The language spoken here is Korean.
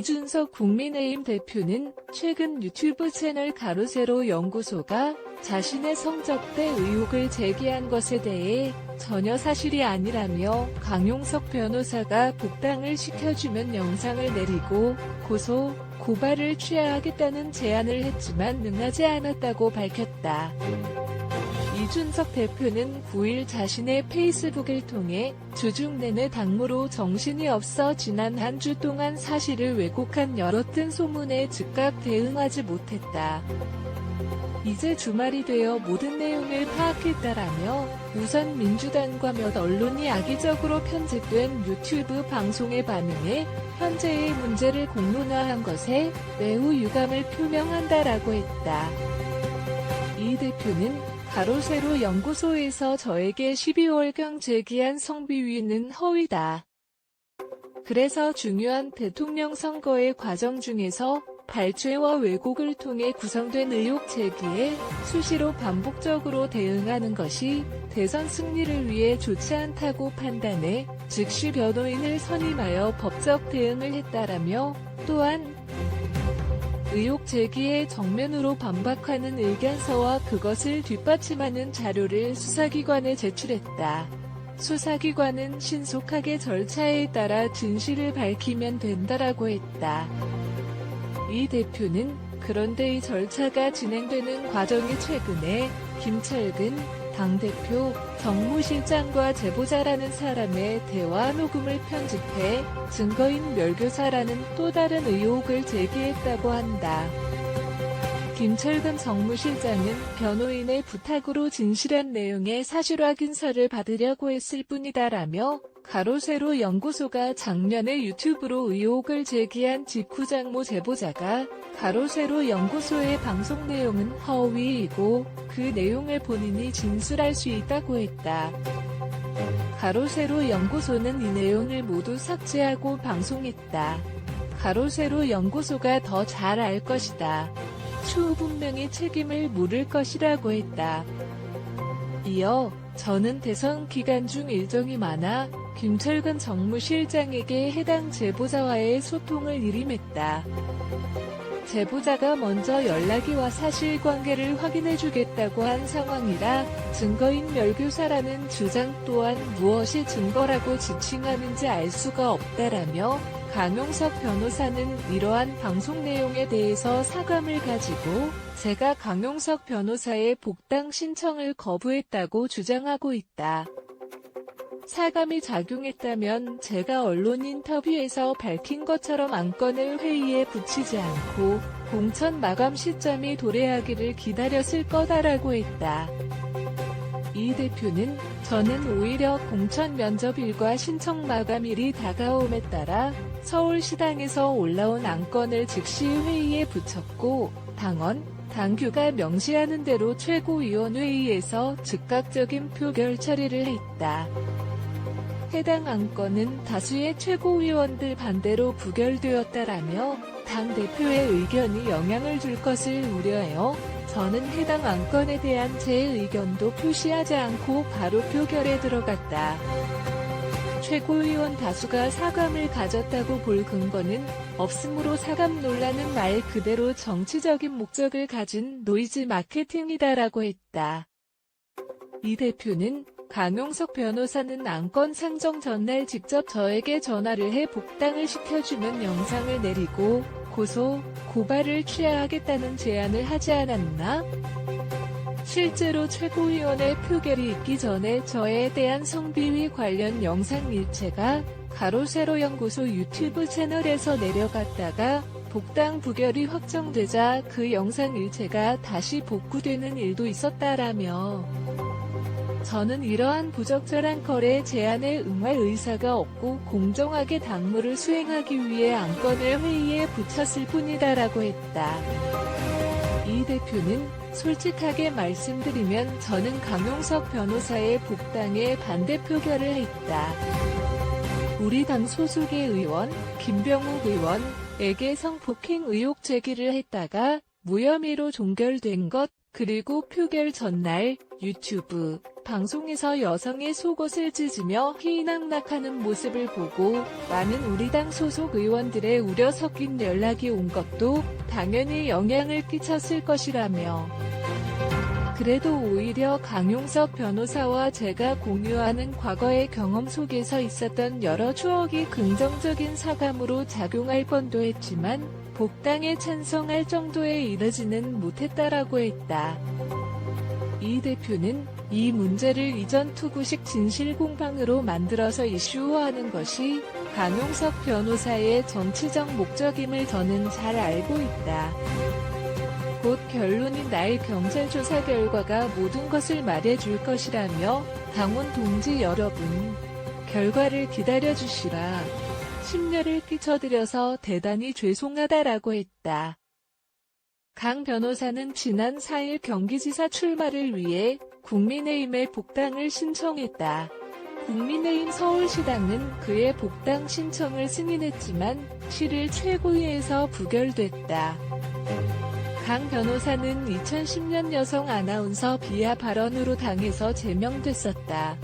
이준석 국민의힘 대표는 최근 유튜브 채널 가로세로 연구소가 자신의 성적대 의혹을 제기한 것에 대해 전혀 사실이 아니라며 강용석 변호사가 복당을 시켜주면 영상을 내리고 고소, 고발을 취하하겠다는 제안을 했지만 능하지 않았다고 밝혔다. 이준석 대표는 9일 자신의 페이스북을 통해 주중 내내 당무로 정신이 없어 지난 한 주 동안 사실을 왜곡한 여러 뜬 소문에 즉각 대응하지 못했다. 이제 주말이 되어 모든 내용을 파악했다라며 우선 민주당과 몇 언론이 악의적으로 편집된 유튜브 방송에 반응해 현재의 문제를 공론화한 것에 매우 유감을 표명한다라고 했다. 이 대표는 가로세로 연구소에서 저에게 12월경 제기한 성비위는 허위다. 그래서 중요한 대통령 선거의 과정 중에서 발췌와 왜곡을 통해 구성된 의혹 제기에 수시로 반복적으로 대응하는 것이 대선 승리를 위해 좋지 않다고 판단해 즉시 변호인을 선임하여 법적 대응을 했다라며 또한 의혹 제기에 정면으로 반박하는 의견서와 그것을 뒷받침하는 자료를 수사기관에 제출했다. 수사기관은 신속하게 절차에 따라 진실을 밝히면 된다라고 했다. 이 대표는 그런데 이 절차가 진행되는 과정이 최근에 김철근 당대표 정무실장과 제보자라는 사람의 대화 녹음을 편집해 증거인 멸교사라는 또 다른 의혹을 제기했다고 한다. 김철근 정무실장은 변호인의 부탁으로 진실한 내용의 사실 확인서를 받으려고 했을 뿐이다라며 가로세로 연구소가 작년에 유튜브로 의혹을 제기한 직후장모 제보자가 가로세로 연구소의 방송 내용은 허위이고 그 내용을 본인이 진술할 수 있다고 했다. 가로세로 연구소는 이 내용을 모두 삭제하고 방송했다. 가로세로 연구소가 더 잘 알 것이다. 추후 분명히 책임을 물을 것이라고 했다. 이어 저는 대선 기간 중 일정이 많아 김철근 정무실장에게 해당 제보자와의 소통을 일임했다. 제보자가 먼저 연락이 와 사실관계를 확인해주겠다고 한 상황이라 증거인 멸교사라는 주장 또한 무엇이 증거라고 지칭하는지 알 수가 없다라며 강용석 변호사는 이러한 방송 내용에 대해서 사감을 가지고 제가 강용석 변호사의 복당 신청을 거부했다고 주장하고 있다. 사감이 작용했다면 제가 언론 인터뷰에서 밝힌 것처럼 안건을 회의에 붙이지 않고 공천 마감 시점이 도래하기를 기다렸을 거다라고 했다. 이 대표는 저는 오히려 공천 면접일과 신청 마감일이 다가옴에 따라 서울시당에서 올라온 안건을 즉시 회의에 붙였고 당원, 당규가 명시하는 대로 최고위원회의에서 즉각적인 표결 처리를 했다. 해당 안건은 다수의 최고위원들 반대로 부결되었다라며 당 대표의 의견이 영향을 줄 것을 우려해요. 저는 해당 안건에 대한 제 의견도 표시하지 않고 바로 표결에 들어갔다. 최고위원 다수가 사감을 가졌다고 볼 근거는 없으므로 사감 논란은 말 그대로 정치적인 목적을 가진 노이즈 마케팅이다라고 했다. 이 대표는 강용석 변호사는 안건 상정 전날 직접 저에게 전화를 해 복당을 시켜주면 영상을 내리고 고소, 고발을 취하하겠다는 제안을 하지 않았나? 실제로 최고위원회 표결이 있기 전에 저에 대한 성비위 관련 영상 일체가 가로세로 연구소 유튜브 채널에서 내려갔다가 복당 부결이 확정되자 그 영상 일체가 다시 복구되는 일도 있었다라며 저는 이러한 부적절한 거래 제안에 응할 의사가 없고 공정하게 당무를 수행하기 위해 안건을 회의에 붙였을 뿐이다라고 했다. 이 대표는 솔직하게 말씀드리면 저는 강용석 변호사의 복당에 반대 표결을 했다. 우리 당 소속의 의원 김병욱 의원에게 성폭행 의혹 제기를 했다가 무혐의로 종결된 것 그리고 표결 전날 유튜브 방송에서 여성의 속옷을 찢으며 희낙낙하는 모습을 보고 많은 우리 당 소속 의원들의 우려 섞인 연락이 온 것도 당연히 영향을 끼쳤을 것이라며. 그래도 오히려 강용석 변호사와 제가 공유하는 과거의 경험 속에서 있었던 여러 추억이 긍정적인 사감으로 작용할 뻔도 했지만 복당에 찬성할 정도에 이르지는 못했다라고 했다. 이 대표는 이 문제를 이전 투구식 진실 공방으로 만들어서 이슈화하는 것이 강용석 변호사의 정치적 목적임을 저는 잘 알고 있다. 곧 결론이 날 경찰 조사 결과가 모든 것을 말해줄 것이라며 당원 동지 여러분, 결과를 기다려주시라. 심려를 끼쳐드려서 대단히 죄송하다라고 했다. 강 변호사는 지난 4일 경기지사 출마를 위해 국민의힘에 복당을 신청했다. 국민의힘 서울시당은 그의 복당 신청을 승인했지만 7일 최고위에서 부결됐다. 강 변호사는 2010년 여성 아나운서 비하 발언으로 당에서 제명됐었다.